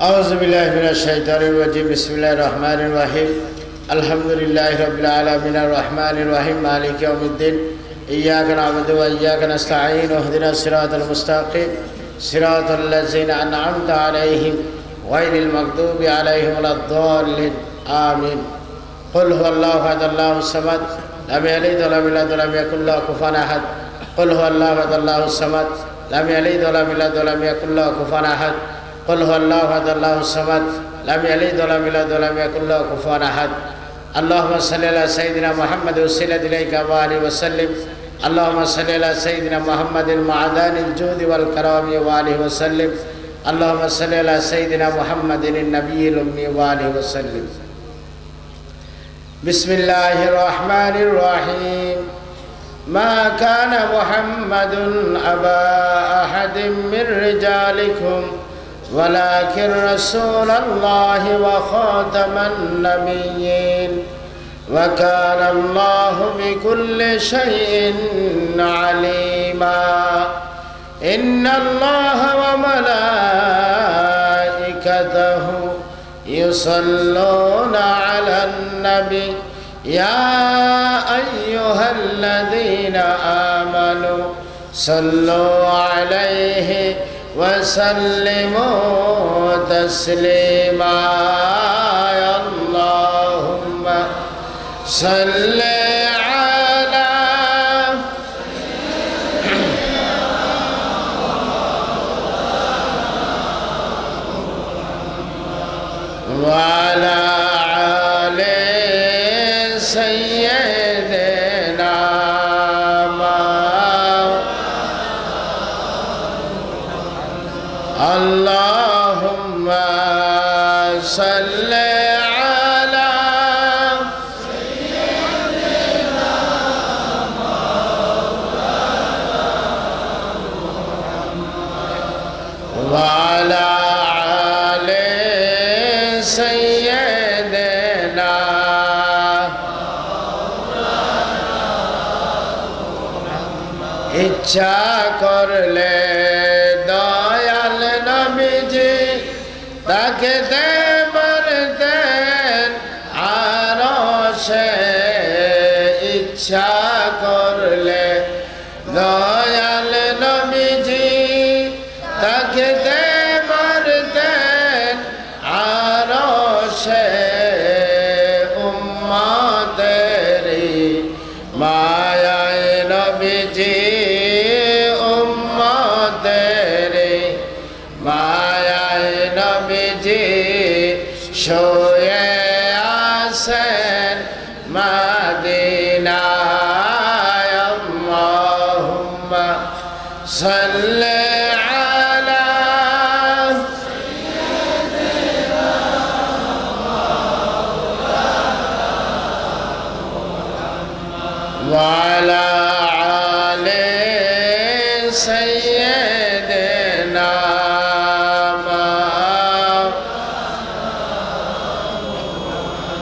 أعوذ بالله من الشيطان الرجيم بسم الله الرحمن الرحيم الحمد لله رب العالمين الرحمن الرحيم مالك يوم الدين إياك نعبد وإياك نستعين واهدنا الصراط المستقيم صراط الذين أنعمت عليهم غير المغضوب عليهم ولا الضالين آمين قل هو الله أحد الله الصمد لم يلد ولم يولد ولم يكن له كفوا أحد قل هو الله أحد الله الصمد لم يلد ولم يولد ولم يكن له كفوا أحد قل هو الله أحد الله الصمد لم يلد ولم يولد ولم يكن له كفوا أحد. اللهم صل على سيدنا محمد وسلت إليك وآله وسلم. اللهم صل على سيدنا محمد المعدان الجود والكرام وآله وسلم. اللهم صل على سيدنا محمد النبي الأمي وآله وسلم. بسم الله الرحمن الرحيم. ما كان محمد أبا أحد من رجالكم ولكن رسول الله وخاتم النبيين وكان الله بكل شيء عليما. إن الله وملائكته يصلون على النبي. يا أيها الذين آمنوا صلوا عليه وسلموا تسليما يا اللهم صل على وعلى اللهم صل على وعلى آل سيدنا ইচ্ছা করলে নবীজি শোয়ে আসেন মাদিনায় আল্লাহুম্মা সাল্লি আলা ওয়া আলা